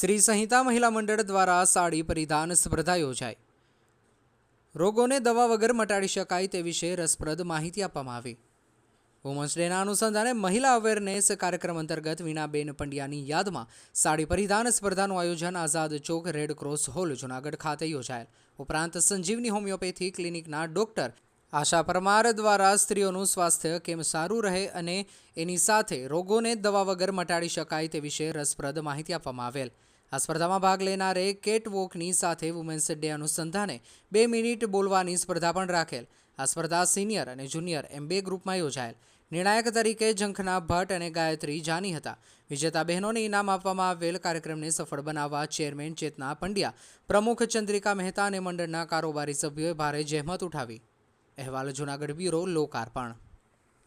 શ્રી સંહિતા મહિલા મંડળ દ્વારા સાડી પરિધાન સ્પર્ધા યોજાઈ. રોગોને દવા વગર મટાડી શકાય તે વિશે રસપ્રદ માહિતી આપવામાં આવી. વુમન્સ ડેના અનુસંધાને મહિલા અવેરનેસ કાર્યક્રમ અંતર્ગત વીણાબેન પંડ્યાની યાદમાં સાડી પરિધાન સ્પર્ધાનું આયોજન Azad Chowk red cross hall Junagadh ખાતે યોજાયેલ. ઉપરાંત સંજીવની હોમિયોપેથી ક્લિનિકના ડોક્ટર આશા પરમાર દ્વારા સ્ત્રીઓનું સ્વાસ્થ્ય કેમ સારું રહે અને એની સાથે રોગોને દવા વગર મટાડી શકાય તે વિશે રસપ્રદ માહિતી આપવામાં આવેલ. આ સ્પર્ધામાં ભાગ લેનારે કેટ વોકની સાથે વુમેન્સ ડે અનુસંધાને બે મિનિટ બોલવાની સ્પર્ધા પણ રાખેલ. આ સ્પર્ધા સિનિયર અને જુનિયર એમ બે ગ્રુપમાં યોજાયેલ. નિર્ણાયક તરીકે ઝંખના ભટ્ટ અને ગાયત્રી જાની હતા. વિજેતા બહેનોને ઇનામ આપવામાં આવેલ કાર્યક્રમને સફળ બનાવવા ચેરમેન ચેતના પંડ્યા, પ્રમુખ ચંદ્રિકા મહેતા અને મંડળના કારોબારી સભ્યોએ ભારે જહેમત ઉઠાવી. અહેવાલ જૂનાગઢ બ્યુરો લોકાર્પણ